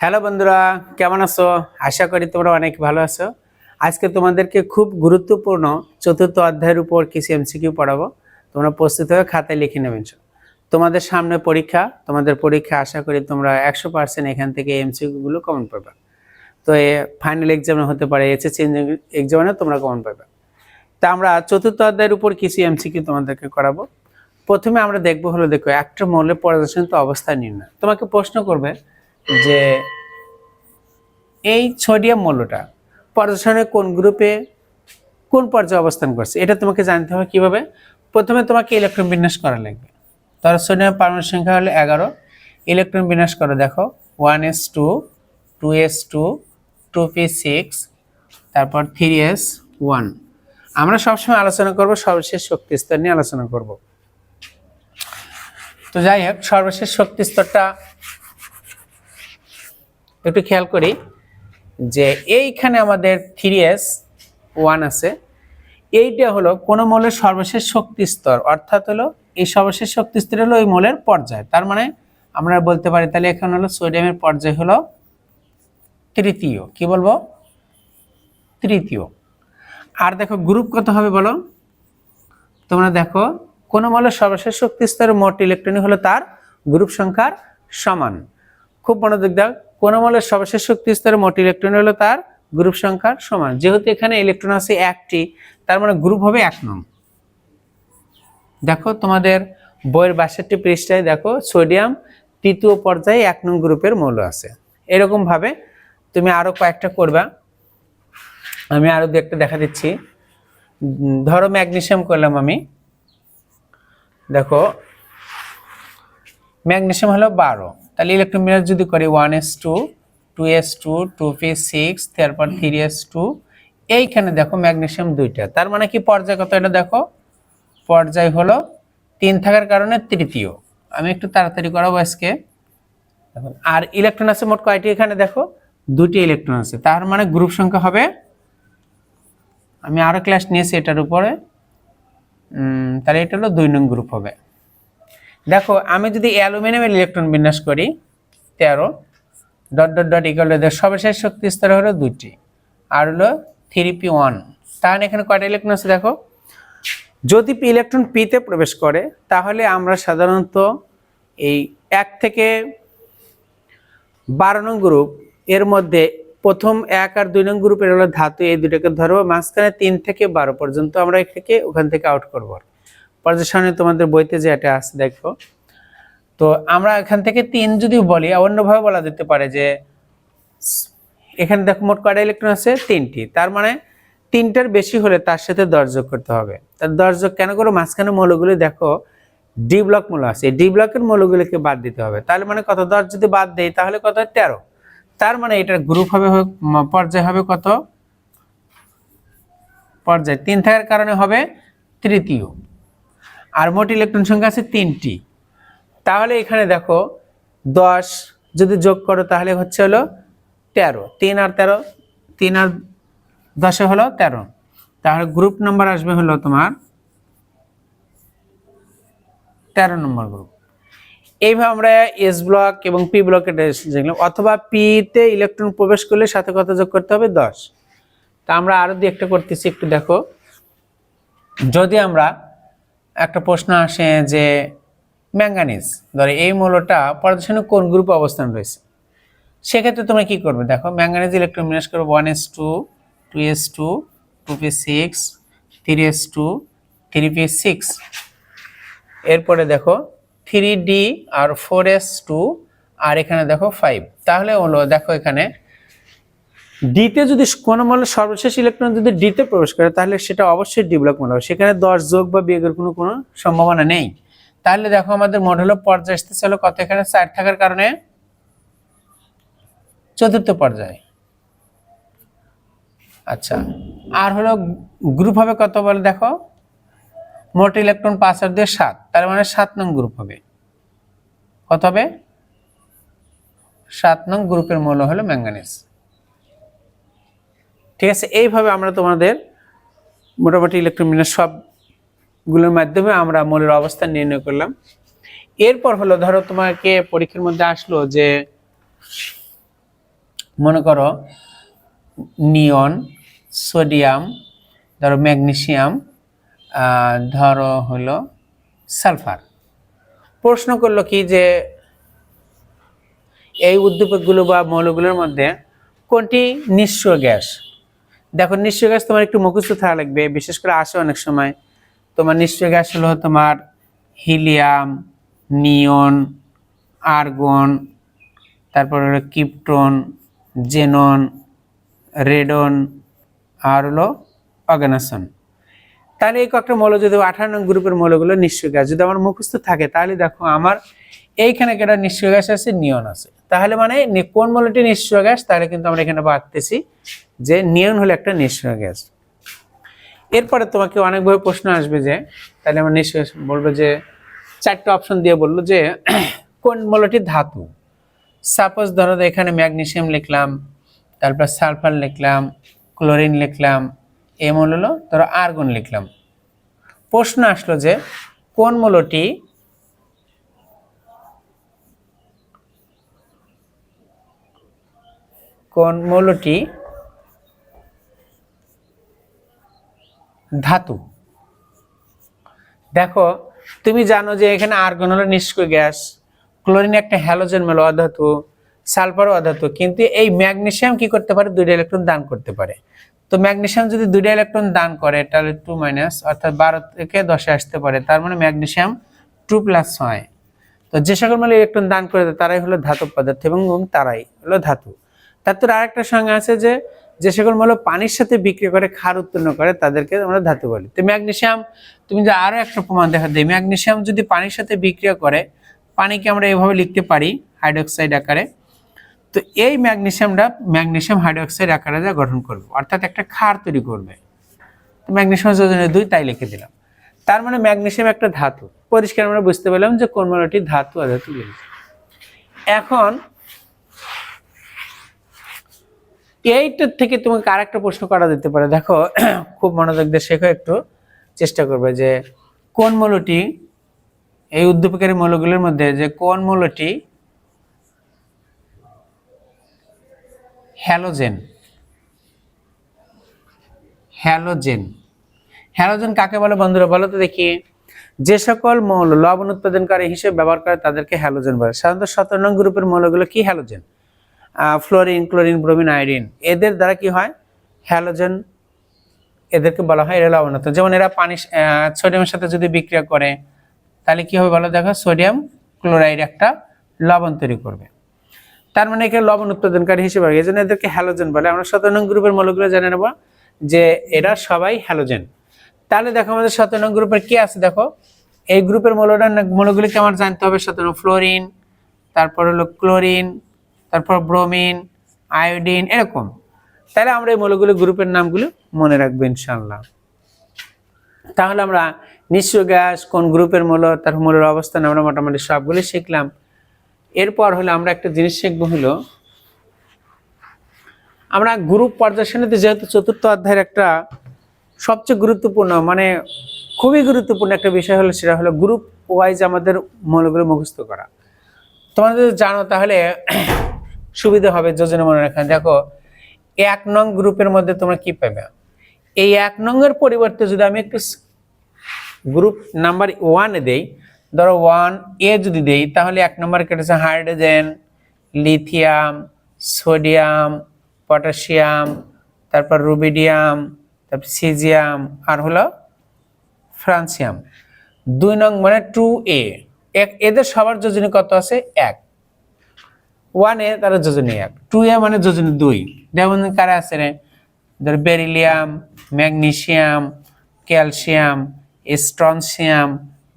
Hello বন্ধুরা, কেমন আছো? আশা করি তোমরা অনেক ভালো আছো। আজকে তোমাদেরকে খুব গুরুত্বপূর্ণ চতুর্থ অধ্যায়ের উপর কিছু এমসিকিউ পড়াবো। তোমরা প্রস্তুত হয়ে খাতায় লিখে নেবেন তোমাদের সামনে পরীক্ষা, তোমাদের পরীক্ষা আশা করি তোমরা একশো পার্সেন্ট এখান থেকে এমসিকিউগুলো কমন পাবে। তো এ ফাইনাল এক্সামে হতে পারে এসে এসএসসি এক্সামে তোমরা কমন পাবে। তা আমরা চতুর্থ অধ্যায়ের উপর কিছু এমসিকিউ তোমাদেরকে করাবো। প্রথমে আমরা দেখব হলো, দেখো, একটা মৌলের পর্যালোচনিত অবস্থা নির্ণয়। তোমাকে প্রশ্ন করবে যে এই সোডিয়াম মৌলটা, পর্যালোচনায় কোন গ্রুপে কোন পর্যায়ে অবস্থান করছে, এটা তোমাকে জানতে হবে কীভাবে? প্রথমে তোমাকে ইলেকট্রন বিন্যাস করা লাগবে। তার সোডিয়াম পারমাণবিক সংখ্যা হলো এগারো। ইলেকট্রন বিন্যাস করো, দেখো, one S two two S two two P six, তারপর থ্রি এস ওয়ান। আমরা সবসময় আলোচনা করব সর্বশেষ শক্তি স্তর নিয়ে আলোচনা করব। তো যাই হোক, সর্বশেষ শক্তি স্তরটা একটু খেয়াল করি যে এইখানে আমাদের থ্রি এস ওয়ান আছে। এইটা হলো কোনো মৌলের সর্বশেষ শক্তি স্তর, অর্থাৎ হলো এই সর্বশেষ শক্তি স্তর হলো ওই মৌলের পর্যায়। তার মানে আমরা বলতে পারি তাহলে এখানে হলো সোডিয়ামের পর্যায় হলো তৃতীয়। কি বলব? তৃতীয়। আর দেখো গ্রুপ কত হবে বলো? তোমরা দেখো কোনো মলের সর্বশেষ শক্তি স্তরের মোট ইলেকট্রনিক হলো তার গ্রুপ সংখ্যার সমান। খুব মনোযোগ দাও। কোন মলের সর্বশেষ শক্তি স্তরের মোট ইলেকট্রন হলো তার গ্রুপ সংখ্যার সমান। যেহেতু এখানে ইলেকট্রন আছে একটি, তার মানে গ্রুপ হবে এক নং। দেখো তোমাদের বইয়ের বাষট্টি পৃষ্ঠায় দেখো, সোডিয়াম তৃতীয় পর্যায়ে এক নং গ্রুপের মৌল আছে। এরকম ভাবে তুমি আরও কয়েকটা করবা। আমি আরও দু একটা দেখা দিচ্ছি। ধরো ম্যাগনেশিয়াম করলাম আমি। দেখো, ম্যাগনেশিয়াম হলো বারো। তাহলে ইলেকট্রন বিন্যাস যদি করি one S two two S two two P six তারপর থ্রি এস টু এইখানে দেখো ম্যাগনেসিয়াম দুইটা। তার মানে কি পর্যায় কত এটা দেখো? পর্যায় হলো তিন থাকার কারণে তৃতীয়। আমি একটু তাড়াতাড়ি করাবো আজকে। দেখুন, আর ইলেকট্রন আছে মোট কয়টি এখানে দেখো? দুটি ইলেকট্রন আছে। তার মানে গ্রুপ সংখ্যা হবে আমি আরও ক্লাস নিয়েছি এটার উপরে। তাহলে এটা হলো দুই নং গ্রুপ হবে। দেখো, আমি যদি অ্যালুমিনিয়ামের ইলেকট্রন বিন্যাস করি, তেরো ডট ডট ডট ইকাল সর্বশেষ শক্তি স্তর হলো দুটি আর হলো থ্রি পি ওয়ান তাহলে এখানে কয়টা ইলেকট্রন আছে দেখো? যদি ইলেকট্রন পিতে প্রবেশ করে, তাহলে আমরা সাধারণত এই এক থেকে বারো নং গ্রুপ এর মধ্যে প্রথম এক আর দুই নং গ্রুপের হলো ধাতু, এই দুটাকে ধরবো, মাঝখানে তিন থেকে বারো পর্যন্ত আমরা এটাকে ওখান থেকে আউট করব। পর্যায় তোমাদের বইতে যে এটা আছে, দেখো। তো আমরা এখান থেকে তিন যদি বলি, অন্যভাবে বলা যেতে পারে যে, এখানে দেখো মোট কয়টা ইলেকট্রন আছে? তিনটি। তার মানে তিনটার বেশি হলে তার সাথে দশ যোগ করতে হবে। তার দশ যোগ কেন করো? মাঝখানে মৌলগুলি দেখো ডি ব্লক মৌল আছে। ডি ব্লকের মৌলগুলিকে বাদ দিতে হবে। তাহলে মানে কত? দশ যদি বাদ দেই, তাহলে কত? হয় তেরো। তার মানে এটার গ্রুপ হবে পর্যায় হবে কত? পর্যায়। তিন থাকার কারণে হবে তৃতীয়। আর মোট ইলেকট্রন সংখ্যা আছে তিনটি। তাহলে এখানে দেখো, দশ যদি যোগ করো তাহলে হচ্ছে হলো তেরো। তিন আর তেরো, তিন আর দশে হলো তেরো। তাহলে গ্রুপ নাম্বার আসবে হলো তোমার তেরো নম্বর গ্রুপ এইভাবে আমরা এস ব্লক এবং পি ব্লকের দেখলাম। অথবা পিতে ইলেকট্রন প্রবেশ করলে সাথে কত যোগ করতে হবে? দশ। তা আমরা আরও দু একটা করতেছি, একটু দেখো। যদি আমরা একটা প্রশ্ন আসে যে ম্যাঙ্গানিজ, ধরো এই মৌলটা পর্যালোচনে কোন গ্রুপে অবস্থান রয়েছে? সেক্ষেত্রে তোমরা কি করবে? দেখো, ম্যাঙ্গানিজ ইলেকট্রন বিন্যাস করবে one S two two S two two P six, three S two, three P six. এরপরে দেখো, থ্রি ডি আর ফোর এস টু, আর এখানে দেখো ফাইভ। তাহলে হলো, দেখো এখানে ডিতে যদি কোনো মৌলের সর্বশেষ ইলেকট্রন যদি ডিতে প্রবেশ করে, তাহলে সেটা অবশ্যই ডি ব্লক মৌল হবে। সেখানে দশ যোগ বা বিয়োগের কোনো কোনো সম্ভাবনা নেই। তাহলে দেখো আমাদের মোট হলো পর্যায় আসতে চলো কত? এখানে চার থাকার কারণে চতুর্থ পর্যায়। আচ্ছা আর হলো গ্রুপ হবে কত বলে দেখো? মোট ইলেকট্রন পাঁচ আর দিয়ে সাত, তার মানে সাত নং গ্রুপ হবে। কত হবে? সাত নং গ্রুপের মৌল হলো ম্যাঙ্গানিজ ঠিক আছে? এইভাবে আমরা তোমাদের মোটামুটি ইলেকট্রন সবগুলোর মাধ্যমে আমরা মৌলের অবস্থান নির্ণয় করলাম। এরপর হলো, ধরো তোমাকে পরীক্ষার মধ্যে আসলো যে, মনে করো, নিয়ন, সোডিয়াম, ধরো ম্যাগনেশিয়াম ধরো হলো সালফার। প্রশ্ন করল কি যে, এই উদ্দীপকগুলো বা মৌলগুলোর মধ্যে কোনটি নিঃস্ব গ্যাস? দেখো নিঃস্ব গ্যাস তোমার একটু মুখস্থ থাকা লাগবে, বিশেষ করে আসে অনেক সময়। তোমার নিঃস্ব গ্যাস হলো তোমার হিলিয়াম, নিয়ন, আর্গন, তারপর হলো কিপটন, জেনন, রেডন, আর হলো অর্গানাসন তাহলে এই কয়েকটা মৌল, যদি আঠারো গ্রুপের মৌলগুলো নিঃস্ব গ্যাস যদি আমার মুখস্থ থাকে, তাহলে দেখো, আমার এইখানে একটা নিঃস্ব গ্যাস আছে, নিয়ন আছে। তাহলে মানে কোন মৌলটি নিঃস্ব গ্যাস, তাহলে কিন্তু আমরা এখানে বাড়তেছি যে নিয়ন হলো একটা নিঃস্ব গ্যাস। এরপরে তোমাকে অনেকভাবে প্রশ্ন আসবে যে, তাহলে আমার নিঃস্ব বলব যে, চারটে অপশন দিয়ে বলল যে, কোন মৌলটি ধাতু? সাপোজ ধরো এখানে ম্যাগনেশিয়াম লিখলাম, তারপর সালফার লিখলাম ক্লোরিন লিখলাম, এ মৌল হলো ধরো আর্গন লিখলাম। প্রশ্ন আসলো যে, কোন মৌলটি কোন মৌলটি? ধাতু। দেখো, তুমি জানো যে এখানে আর্গন হলো নিষ্ক্রিয় গ্যাস, ক্লোরিন একটা হ্যালোজেন মেলো অধাতু সালফার অধাতু, কিন্তু এই ম্যাগনেসিয়াম কি করতে পারে? দুইটা ইলেকট্রন দান করতে পারে। তো ম্যাগনেসিয়াম যদি দুইটা ইলেকট্রন দান করে, তাহলে টু মাইনাস অর্থাৎ বারো থেকে দশে আসতে পারে। তার মানে ম্যাগনেসিয়াম টু প্লাস হয় তো যে সকল মানে ইলেকট্রন দান করে, তারাই হলো ধাতব পদার্থ এবং তারাই হলো ধাতু। তার তো আরেকটা সঙ্গে আছে যে যে সকল মৌল পানির সাথে বিক্রি করে ক্ষার উৎপন্ন করে, তাদেরকে আমরা ধাতু বলি। তো ম্যাগনেসিয়াম তুমি যে আরও একটা প্রমাণ দেখা দিই ম্যাগনেসিয়াম যদি পানির সাথে বিক্রিয়া করে, পানিকে আমরা এভাবে লিখতে পারি হাইড্রোক্সাইড আকারে। তো এই ম্যাগনেসিয়ামটা ম্যাগনেসিয়াম হাইড্রোক্সাইড আকারে যা গঠন করবে, অর্থাৎ একটা ক্ষার তৈরি করবে। তো ম্যাগনেসিয়াম যোজনের দুই তাই লিখে দিলাম। তার মানে ম্যাগনেসিয়াম একটা ধাতু। পরিষ্কার আমরা বুঝতে পারলাম যে কোন মৌলটি ধাতু বলি এখন এইটার থেকে তোমাকে আর একটা প্রশ্ন করা যেতে পারে। দেখো, খুব মনোযোগ দিয়ে শেখো একটু। চেষ্টা করবে যে কোন মৌলটি, এই উদ্দীপকের মৌলগুলোর মধ্যে যে কোন মৌলটি হ্যালোজেন? হ্যালোজেন। হ্যালোজেন কাকে বলে বন্ধুরা? বলো তো দেখি। যে সকল মৌল লবণ উৎপাদনকারী হিসেবে ব্যবহার করে তাদেরকে হ্যালোজেন বলে। সাধারণত সতেরো নং গ্রুপের মৌলগুলো কি halogen? Fluorine chlorine bromine iodine এদের দ্বারা কি হয়? হ্যালোজেন এদেরকে বলা হয় এরা লবণাক্ত। যেমন এরা পানি সোডিয়ামের সাথে যদি বিক্রিয়া করে, তাহলে কি হবে বলো দেখো? সোডিয়াম ক্লোরাইড একটা লবণ তৈরি করবে। তার মানে একে লবণ উৎপাদনকারী হিসেবে। এই জন্য এদেরকে হ্যালোজেন বলে। আমরা সতেরো গ্রুপের মৌলগুলো জেনে নেব যে এরা সবাই হ্যালোজেন তাহলে দেখো আমাদের সতেরো নং গ্রুপের কি আছে দেখো? এই গ্রুপের মৌলটার না- মৌলগুলিকে আমার জানতে হবে। সতেরো ফ্লোরিন তারপর হলো ক্লোরিন তারপর ব্রোমিন আয়োডিন এরকম। তাহলে আমরা এই মৌলগুলো গ্রুপের নামগুলো মনে রাখব ইনশাল্লাহ তাহলে আমরা নিঃস্ব গ্যাস, কোন গ্রুপের মৌল, তার মৌলের অবস্থান আমরা মোটামুটি সবগুলো শিখলাম। এরপর হলো আমরা একটা জিনিস শিখব হলো, আমরা গ্রুপ পর্যায় শ্রেণীতে যেহেতু চতুর্থ অধ্যায়ের একটা সবচেয়ে গুরুত্বপূর্ণ মানে খুবই গুরুত্বপূর্ণ একটা বিষয় হলো সেটা হলো গ্রুপ ওয়াইজ আমাদের মৌলগুলো মুখস্থ করা। তোমরা যদি জানো তাহলে সুবিধা হবে যোজনা মনে রাখা দেখো, এক নং গ্রুপের মধ্যে তোমরা কি পাবে এই এক নংয়ের পরিবর্তে যদি আমি একটু গ্রুপ নাম্বার ওয়ানে দেই, ধরো ওয়ান এ যদি দেই, তাহলে এক নম্বর কেটেছে হাইড্রোজেন, লিথিয়াম, সোডিয়াম, পটাশিয়াম, তারপর রুবিডিয়াম, তারপর সিজিয়াম, আর হলো ফ্রান্সিয়াম। দুই নং মানে টু এ এক এদের সবার যোজনী কত আছে? এক। ওয়ানে তারা যোজনী এক টু এ মানে যোজনী দুই। যেমন কারা আছে রে? ধর beryllium, magnesium, calcium, strontium,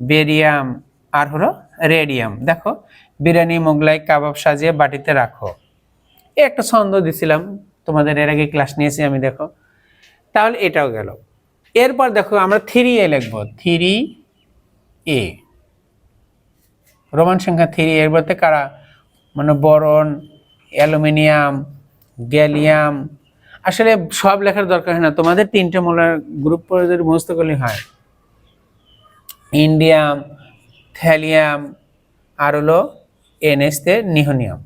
barium আর হলো রেডিয়াম। দেখো, বিরিয়ানি, মোগলাই, কাবাব সাজিয়ে বাটিতে রাখো। এ একটা ছন্দ দিছিলাম, তোমাদের এর আগে ক্লাস নিয়েছি আমি, দেখো। তাহলে এটাও গেল। এরপর দেখো, আমরা থ্রি এ লিখব থ্রি এ রোমান সংখ্যা থ্রি এর বলতে কারা? মানে বরন অ্যালুমিনিয়াম, গ্যালিয়াম, আসলে সব লেখার দরকার হয় না। তোমাদের তিনটে মোলার গ্রুপ যদি মুখস্থ করলে হয়। ইন্ডিয়াম, থ্যালিয়াম, আর হলো এনএসতে নিহনিয়াম।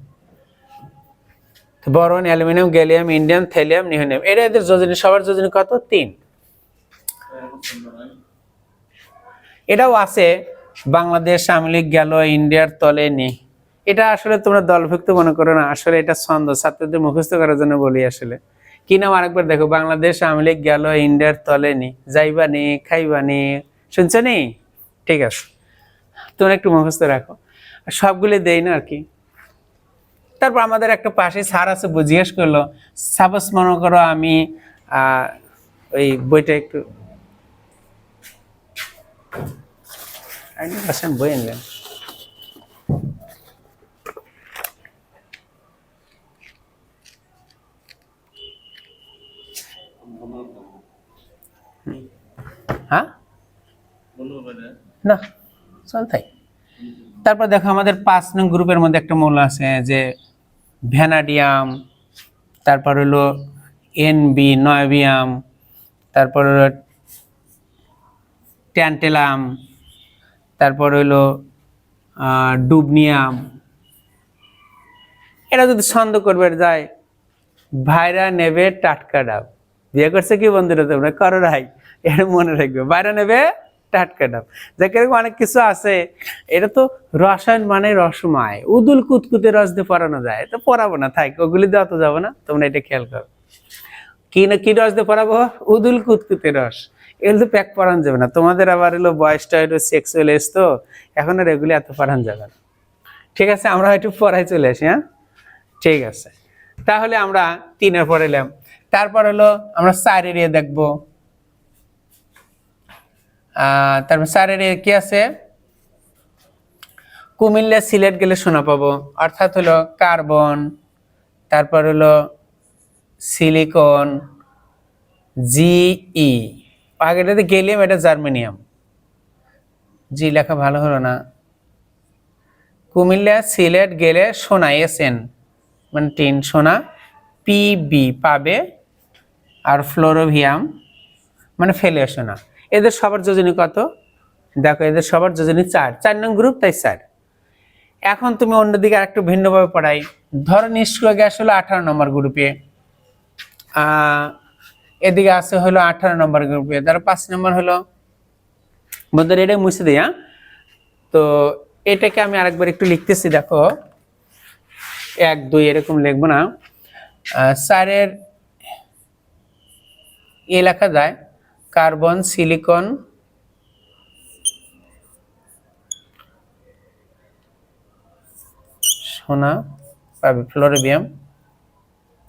তো boron aluminium, gallium, indium thallium nihonium. এটা এদের যোজনী, সবার যোজনী কত? তিন। এটাও আছে। বাংলাদেশ আওয়ামী লীগ গেল, ইন্ডিয়ার তলে নি এটা আসলে তোমরা দলভুক্ত মনে করো না, আসলে এটা ছন্দ। ছাত্রদের মুখস্থ করার জন্য বলি আসলে। কি নাম আরেকবার দেখো, বাংলাদেশ আওয়ামী লীগ গেল, ইন্ডিয়ার তলে নি, যাইবা নি, খাইবা নি, শুনছো নি? ঠিক আছে। তোমরা একটু মুখস্থ রাখো। সবগুলি দেই না আর কি। তারপর আমাদের একটা পাশে স্যার আছে জিজ্ঞেস করল, সাপোজ মনে করো আমি ওই বইটা একটু বই আনলেন হ্যাঁ? না, চল তারপর দেখো আমাদের পাঁচ নং গ্রুপের মধ্যে একটা মৌল আছে যে ভ্যানাডিয়াম, তারপর হলো এনবি নয়বিয়াম, তারপর হলো ট্যান্টেলাম, তারপর হলো ডুবনিয়াম। এটা যদি ছন্দ করবে যায় ভাইরা নেবে টাটকা ডাব। বিয়ে করছে কি বন্ধুরা তোমরা? করো রাই এটা মনে রাখবে। বাইরে নেবে, টাটকা ডাব। যে কীরকম অনেক কিছু আছে। এটা তো রসায়ন মানে রসময়। উদুল কুতকুতে রস দিয়ে পড়ানো যায়। তো পড়াবো না, থাক, ওগুলি দেওয়া তো যাব না, তোমরা এটা খেয়াল করো। কি না, কি রস দিয়ে পড়াবো উদুল কুতকুতে রস। এগুলো তো প্যাক পড়ানো যাবে না। তোমাদের আবার এলো বয়সটা হলো সেক্সুয়াল এস তো এখন আর এগুলি এত পড়ানো যাবে না। ঠিক আছে, আমরা হয়তো পড়াই চলে আসি হ্যাঁ? ঠিক আছে। তাহলে আমরা তিনের পর এলাম। তারপর হলো আমরা চার এরিয়া দেখব। তারপর এরিয়া কি আছে? কুমিল্লা সিলেট গেলে শোনা পাবো। অর্থাৎ হলো কার্বন, তারপর হলো সিলিকন, জিই। আগেটাতে গেলিয়াম এটা জার্মেনিয়াম। জি, লেখা ভালো হলো না। কুমিল্লা সিলেট গেলে সোনা, এসএন মানে টিন সোনা পিবি পাবে, আর ফ্লোরোভিয়াম মানে ফেলে সোনা। এদের সবার যোজনী কত? দেখো এদের সবার যোজনী চার। চার নং গ্রুপ তাই চার। এখন তুমি অন্যদিকে আরেকটু ভিন্নভাবে পড়াই। ধরো নিষ্ক্রিয় গ্যাস হলো আঠারো নম্বর গ্রুপে এদিকে আছে হলো আঠারো নম্বর গ্রুপে ধরো পাঁচ নম্বর হলো বন্ধুরা এটা মুছে দিই হ্যাঁ? তো এটাকে আমি আরেকবার একটু লিখতেছি দেখো। এক দুই এরকম লিখব না। আহ, চারের এ লেখা যায়। কার্বন, সিলিকন, সোনা, পাবে ফ্লোরিবিয়াম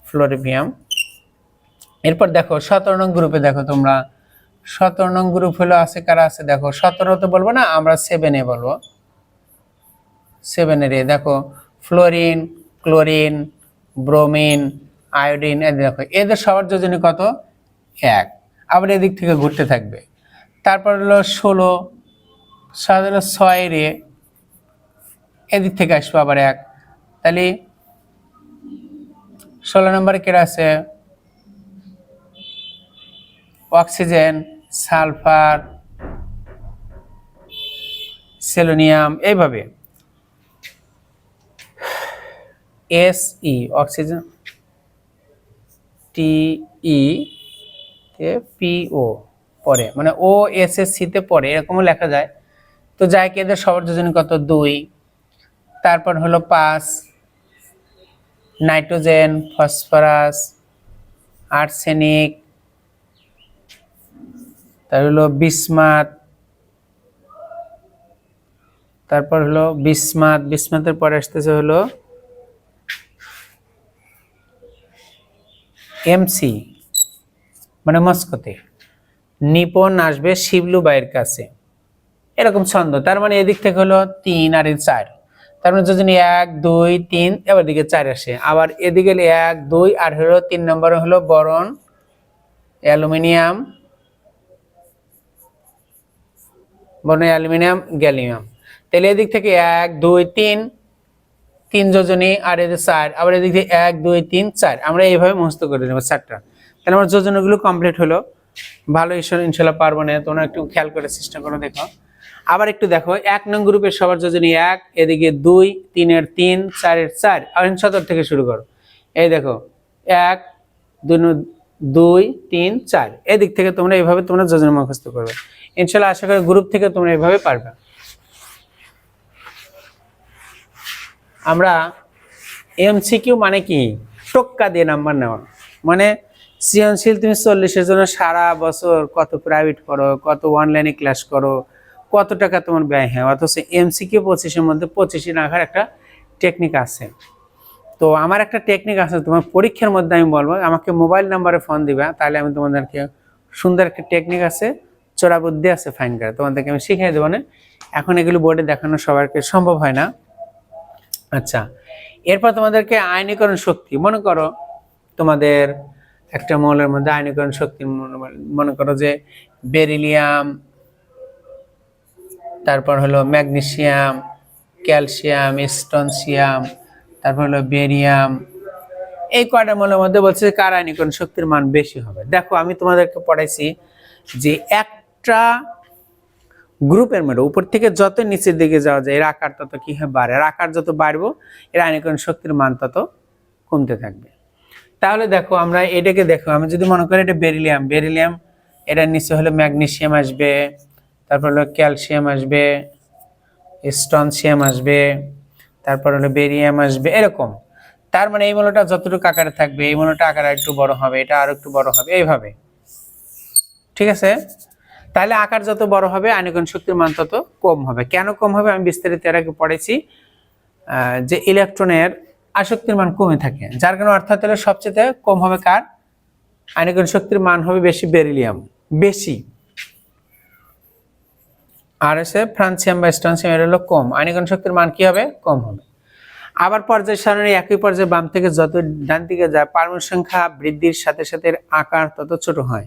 ফ্লোরিবিয়াম। এরপর দেখো, সতেরো নং গ্রুপে দেখো তোমরা। সতেরো নং গ্রুপ হলো আছে, কারা আছে? দেখো, সতেরো তো বলব না, আমরা সেভেনে বলব। সেভেনের এ দেখো ফ্লোরিন ক্লোরিন ব্রোমিন আয়োডিন এদের দেখো, এদের সবার যোজনী কত? এক। আবার এদিক থেকে ঘুরতে থাকবে। তারপর হলো ষোলো সাত হলো ছয় রে, এদিক থেকে আসব আবার এক। তাহলে ষোলো নম্বরে কেরা আছে? অক্সিজেন, সালফার, সেলোনিয়াম, এইভাবে। এস ই, অক্সিজেন, টি ই পিও পরে মানে ও এস এস সিতে পরে, এরকমও লেখা যায়। তো যাই কি এদের সবার যোজনী কত? দুই। তারপর হলো পাঁচ। নাইট্রোজেন, ফসফরাস, আর্সেনিক, তার হলো বিসমাত, তারপর হলো বিসমাত, বিসমাতের পরে আসতেছে হলো এমসি মানে মস্কোতে। নিপন আসবে শিবলু বাইয়ের কাছে। এরকম ছন্দ। তার মানে এদিক থেকে হলো তিন আর চার। তার মানে যদি এক, দুই, তিন, এবার দিকে চার আসে। আবার এদিকে এক, দুই, আর হলো তিন নম্বর হলো boron aluminium boron aluminium, gallium. তাহলে এদিক থেকে এক, দুই, তিন তিন যোজনী আর এদের চার। আবার এদিক থেকে এক, দুই, তিন, চার। আমরা এইভাবে মুখস্থ করে নেব চারটা। তাহলে আমার যোজনাগুলো কমপ্লিট হলো। ভালো ঈশ্বর ইনশাল্লাহ পারব না, তোমরা একটু খেয়াল করে চেষ্টা করে, দেখো। আবার একটু দেখো, এক নং গ্রুপের সবার যোজনী এক, এদিকে দুই, তিনের তিন, চারের চার আর সতের থেকে শুরু করো। এই দেখো, এক, দুই তিন, চার, এদিক থেকে তোমরা এইভাবে তোমরা যোজনা মুখস্থ করবে। ইনশাল্লাহ আশা করি গ্রুপ থেকে তোমরা এইভাবে পারবে। আমরা এমসিকিউ মানে কি? টোক্কা দিয়ে নাম্বার নেওয়া। মানে সৃজনশীল তুমি চল্লিশের জন্য সারা বছর কত প্রাইভেট করো, কত অনলাইনে ক্লাস করো, কত টাকা তোমার ব্যয় হয়? অথচ এমসিকিউ পঁচিশের মধ্যে পঁচিশে রাখার একটা টেকনিক আছে। তো আমার একটা টেকনিক আছে, তোমার পরীক্ষার মধ্যে আমি বলব, আমাকে মোবাইল নাম্বারে ফোন দিবা, তাহলে আমি তোমাদেরকে সুন্দর একটা টেকনিক আছে চোরা বুদ্ধি আছে ফাইন করে, তোমাদেরকে আমি শিখিয়ে দেবো না। এখন এগুলো বোর্ডে দেখানো সবাইকে সম্ভব হয় না। আচ্ছা এরপর তোমাদেরকে আইনীকরণ শক্তি, মনে করো তোমাদের একটা মৌলের মধ্যে আইনীকরণ শক্তি মনে- করো যে বেরিলিয়াম, তারপর হলো ম্যাগনেসিয়াম, ক্যালসিয়াম, স্টনসিয়াম, তারপর হলো বেরিয়াম। এই কয়টা মৌলের মধ্যে বলছে কার আইনীকরণ শক্তির মান বেশি হবে? দেখো, আমি তোমাদেরকে পড়াইছি যে একটা গ্রুপের মধ্যে উপর থেকে যত নিচের দিকে যাওয়া যায়, এর আকার তত কী হয় বাড়ে? আর আকার যত বাড়বো, এর আইনীকরণ শক্তির মান তত কমতে থাকবে। তাহলে দেখো আমরা এটাকে দেখো, আমি যদি মনে করি এটা বেরিলিয়াম বেরিলিয়াম এটার নিচে হলো ম্যাগনেসিয়াম আসবে, তারপর হলো ক্যালসিয়াম আসবে, স্টনসিয়াম আসবে, তারপর হলো বেরিয়াম আসবে, এরকম। তার মানে এই মূলটা যতটুকু আকারে থাকবে, এই মূলটা আকার একটু বড় হবে, এটা আরও একটু বড় হবে, এইভাবে। ঠিক আছে? তাহলে আকার যত বড় হবে আনিকন শক্তির মান তত কম হবে। কেন কম হবে আমি বিস্তারিত এর আগে পড়েছি যে ইলেকট্রনের আসক্তির মান কমে থাকে। যার কারণে অর্থাৎ হলো সবচেয়ে কম হবে কার? আনিকন শক্তির মান হবে বেশি বেরিলিয়াম, বেশি। আর এসে ফ্রান্সিয়াম বা স্ট্রান্সিয়াম এর হলো কম। আনিকন শক্তির মান কি হবে? কম হবে। আবার পর্যায় সারণী একই পর্যায়ে বাম থেকে যত ডান দিকে যায় পারমাণু সংখ্যা বৃদ্ধির সাথে সাথে আকার তত ছোট হয়।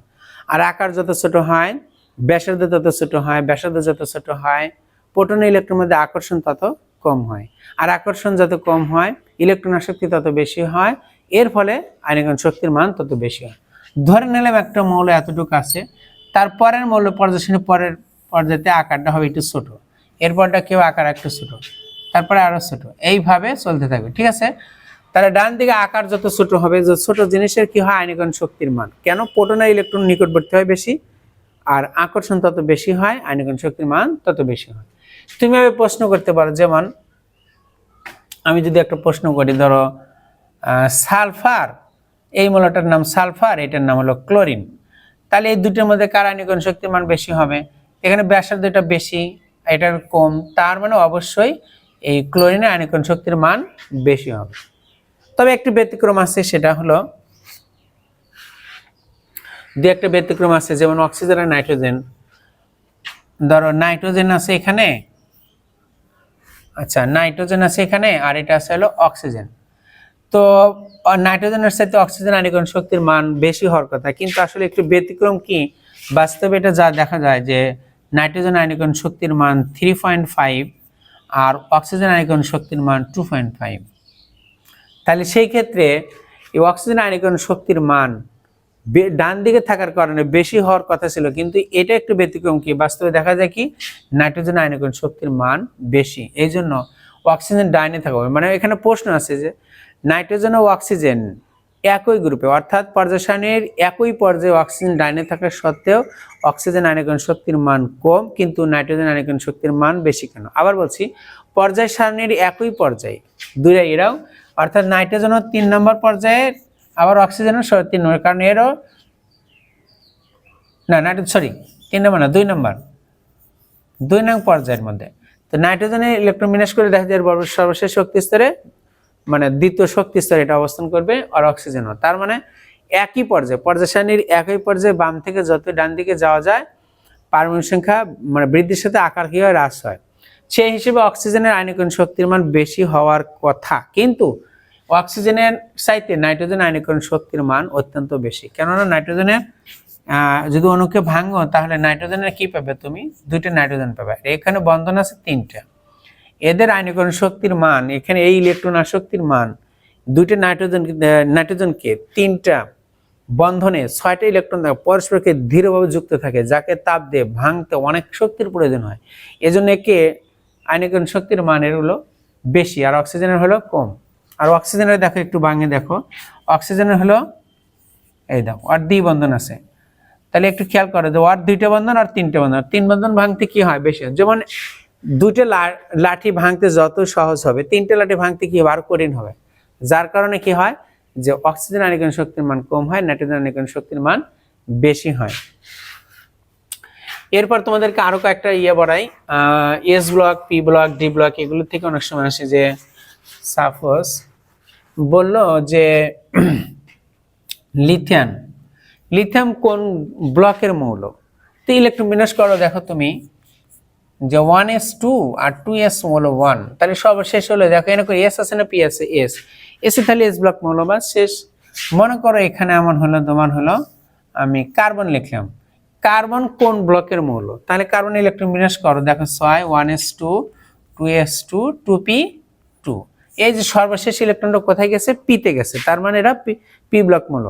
আর আকার যত ছোট হয়, ব্যাসার্ধ তত ছোট হয়, ব্যাসার্ধ যত ছোট হয়, প্রোটন, ইলেকট্রনের মধ্যে আকর্ষণ তত কম হয়। আর আকর্ষণ যত কম হয় ইলেকট্রন আসক্তি তত বেশি হয়, এর ফলে আয়নিকণ শক্তির মান তত বেশি হয়। ধরে নিলাম একটা মৌল এতটুকু আছে তারপরের মৌল পর্যায় পরের পর্যায়তে আকারটা হবে একটু ছোট। এরপরটা কেউ আকার একটু ছোট, তারপরে আরও ছোট। এইভাবে চলতে থাকবে, ঠিক আছে? তাহলে ডান দিকে আকার যত ছোট হবে, যে ছোট জিনিসের কি হয়? আয়নিকণ শক্তির মান। কেন? প্রোটনের ইলেকট্রন নিকটবর্তী হয় বেশি, আর আকর্ষণ তত বেশি হয় আয়নিকণ শক্তির মান তত বেশি হয়। তুমি আমি প্রশ্ন করতে পারো, যেমন আমি যদি একটা প্রশ্ন করি, ধরো সালফার, এই মৌলটার নাম সালফার, এটার নাম হলো ক্লোরিন। তাহলে এই দুটোর মধ্যে কার আয়নিকণ শক্তির মান বেশি হবে? এখানে ব্যাসার্ধটা বেশি এটার কম, তার মানে অবশ্যই এই ক্লোরিনের আয়নিকণ শক্তির মান বেশি হবে। তবে একটি ব্যতিক্রম আছে, সেটা হলো দু একটা ব্যতিক্রম আছে, যেমন অক্সিজেন আর নাইট্রোজেন। ধরো, নাইট্রোজেন আছে এখানে আচ্ছা নাইট্রোজেন আছে এখানে আর এটা আছে হলো অক্সিজেন। তো নাইট্রোজেনের সাথে অক্সিজেন আনিকরণ শক্তির মান বেশি হওয়ার কথা, কিন্তু আসলে একটু ব্যতিক্রম কি? বাস্তবে এটা যা দেখা যায় যে নাইট্রোজেন আয়নিকরণ শক্তির মান থ্রি পয়েন্ট ফাইভ আর অক্সিজেন আয়নিকরণ শক্তির মান টু পয়েন্ট ফাইভ তাহলে সেই ক্ষেত্রে এই অক্সিজেন আয়নিকরণ শক্তির মান ডান দিকে থাকার কারণে বেশি হওয়ার কথা ছিল, কিন্তু এটা একটু ব্যতিক্রম কি? বাস্তবে দেখা যায় কি, নাইট্রোজেন আয়নিকরণ শক্তির মান বেশি। এই জন্য অক্সিজেন ডাইনে থাকা হবে। মানে এখানে প্রশ্ন আছে যে, নাইট্রোজেন ও অক্সিজেন একই গ্রুপে, অর্থাৎ পর্যায় একই পর্যায়ে অক্সিজেন ডাইনে থাকা সত্ত্বেও অক্সিজেন আয়নিকরণ শক্তির মান কম, কিন্তু নাইট্রোজেন আয়নিকরণ শক্তির মান বেশি কেন? আবার বলছি পর্যায় সারণীর একই পর্যায়ে দুইটা এরাও, অর্থাৎ নাইট্রোজেনও তিন নম্বর পর্যায়ে আবার অক্সিজেনের তিন নম্বর, কারণ এরও না নাইট্রোজেন সরি তিন নম্বর না, দুই নম্বর। দুই নং পর্যায়ের মধ্যে। তো নাইট্রোজেনের ইলেকট্রন বিনাশ করে দেখা যায় সর্বশেষ শক্তি স্তরে মানে দ্বিতীয় শক্তি স্তরে এটা অবস্থান করবে, আর অক্সিজেনও তার মানে একই পর্যায়ে, পর্যায় সারণীর একই পর্যায়ে বাম থেকে যত ডান দিকে যাওয়া যায় পারমাণু সংখ্যা মানে বৃদ্ধির সাথে আকার কি হয় হ্রাস হয়। সেই হিসেবে অক্সিজেনের আয়নিকরণ শক্তির মান বেশি হওয়ার কথা। কিন্তু অক্সিজেনের চাইতে নাইট্রোজেন আয়নিকরণ শক্তির মান অত্যন্ত বেশি। কেননা নাইট্রোজেনের যদি অণুকে ভাঙো, তাহলে নাইট্রোজেনের কি পাবে তুমি? দুইটা নাইট্রোজেন পাবে। এখানে বন্ধন আছে তিনটা। এদের আয়নিকরণ শক্তির মান, এখানে এই ইলেকট্রন আসক্তির মান, দুইটা নাইট্রোজেন নাইট্রোজেনকে তিনটা বন্ধনে, ছয়টা ইলেকট্রন দ্বারা পরস্পরকে দৃঢ়ভাবে যুক্ত থাকে, যাকে তাপ দিয়ে ভাঙতে অনেক শক্তির প্রয়োজন হয়। এজন্য একে আয়নিকরণ শক্তির মানের হলো বেশি, আর অক্সিজেনের হলো কম। আর অক্সিজেনের দেখো, একটু বাঙে দেখো। অক্সিজেনের হলো, এই দেখো, আর দ্বি বন্ধন আছে। তাহলে একটু খেয়াল করো যে ওয়ার দুইটা বন্ধন আর তিনটা বন্ধন। তিন বন্ধন ভাঙতে কি হয় বেশি? যেমন দুইটা লাঠি ভাঙতে যত সহজ হবে, তিনটে লাঠি ভাঙতে কি হবে? আরও কঠিন হবে। যার কারণে কি হয় যে, অক্সিজেন আনিকরণ শক্তির মান কম হয়, নাইট্রোজেন আনিকরণ শক্তির মান বেশি হয়। এরপর তোমাদেরকে আরও কয়েকটা ইয়ে বড়াই। S block P block D block এগুলো থেকে অনেক সময় আসে যে সাপোজ বলল যে, লিথিয়াম লিথিয়াম কোন ব্লকের মৌল? তো ইলেকট্রন বিন্যাস করো, দেখো তুমি, যে ওয়ান এস টু আর টু এস হলো ওয়ান তাহলে সব শেষ হলো, দেখো এনে করে এস আছে না পি আছে? এস এসে তাহলে এস ব্লক মৌল বা শেষ। মনে করো এখানে এমন হলো, তোমার হলো, আমি কার্বন লিখলাম। কার্বন কোন ব্লকের মৌল? তাহলে কার্বন ইলেকট্রন বিন্যাস করো, দেখো ছয় one S two two S two two P two এই যে সর্বশেষ ইলেকট্রনটা কোথায় গেছে? পিতে গেছে। তার মানে এরা পি ব্লক মৌল